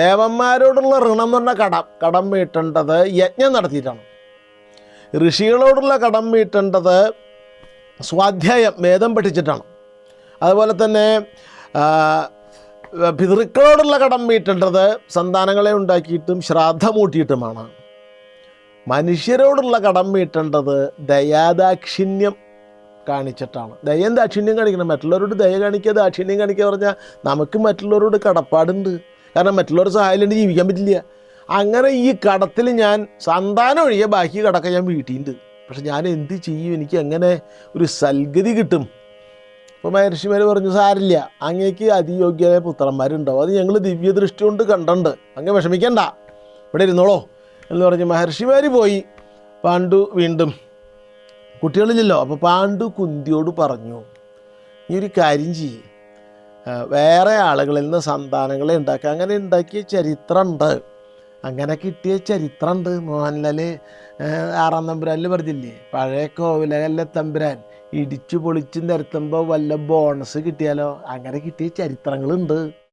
ദേവന്മാരോടുള്ള ഋണം എന്ന് പറഞ്ഞാൽ കടം കടം വീട്ടേണ്ടത് യജ്ഞം നടത്തിയിട്ടാണ്. ഋഷികളോടുള്ള കടം വീട്ടേണ്ടത് സ്വാധ്യായം വേദം പഠിച്ചിട്ടാണ്. അതുപോലെ തന്നെ പിതൃക്കളോടുള്ള കടം വീട്ടേണ്ടത് സന്താനങ്ങളെ ഉണ്ടാക്കിയിട്ടും ശ്രാദ്ധമൂട്ടിയിട്ടുമാണ് മനുഷ്യരോടുള്ള കടം വീട്ടേണ്ടത് ദയാദാക്ഷിണ്യം കാണിച്ചിട്ടാണ്. ദയം ദാക്ഷിണ്യം കാണിക്കണം. മറ്റുള്ളവരോട് ദയ കാണിക്കുക ദാക്ഷിണ്യം കാണിക്കുക പറഞ്ഞാൽ നമുക്ക് മറ്റുള്ളവരോട് കടപ്പാടുണ്ട്. കാരണം മറ്റുള്ളവർ സഹായമില്ലാണ്ട് ജീവിക്കാൻ പറ്റില്ല. അങ്ങനെ ഈ കടത്തിൽ ഞാൻ സന്താനം ഒഴികെ ബാക്കി കടക്ക ഞാൻ വീട്ടിയിട്ടുണ്ട് പക്ഷെ ഞാൻ എന്ത് ചെയ്യും? എനിക്ക് എങ്ങനെ ഒരു സൽഗതി കിട്ടും? അപ്പോൾ മഹർഷിമാർ പറഞ്ഞു സാരില്ല അങ്ങേക്ക് അതിയോഗ്യമായ പുത്രന്മാരുണ്ടാവും. അത് ഞങ്ങൾ ദിവ്യദൃഷ്ടി കൊണ്ട് കണ്ടുണ്ട് അങ്ങ് വിഷമിക്കണ്ട. ഇവിടെ ഇരുന്നോളോ. എന്ന് പറഞ്ഞ് മഹർഷിമാർ പോയി. പാണ്ഡു വീണ്ടും കുട്ടികളില്ലല്ലോ. അപ്പോൾ പാണ്ഡു കുന്തിയോട് പറഞ്ഞു നീ ഒരു കാര്യം ചെയ്യ്. വേറെ ആളുകളിൽ നിന്ന് സന്താനങ്ങളെ ഉണ്ടാക്കുക അങ്ങനെ ഉണ്ടാക്കിയ ചരിത്രമുണ്ട് അങ്ങനെ കിട്ടിയ ചരിത്രമുണ്ട് മോഹൻലാൽ ആറാം തമ്പുരാനിൽ പറഞ്ഞില്ലേ? പഴയ കോവിലകല്ല തമ്പുരാൻ? ഇടിച്ചു പൊളിച്ച് നിരത്തുമ്പോൾ വല്ല ബോണസ് കിട്ടിയാലോ? അങ്ങനെ കിട്ടിയ ചരിത്രങ്ങളുണ്ട്.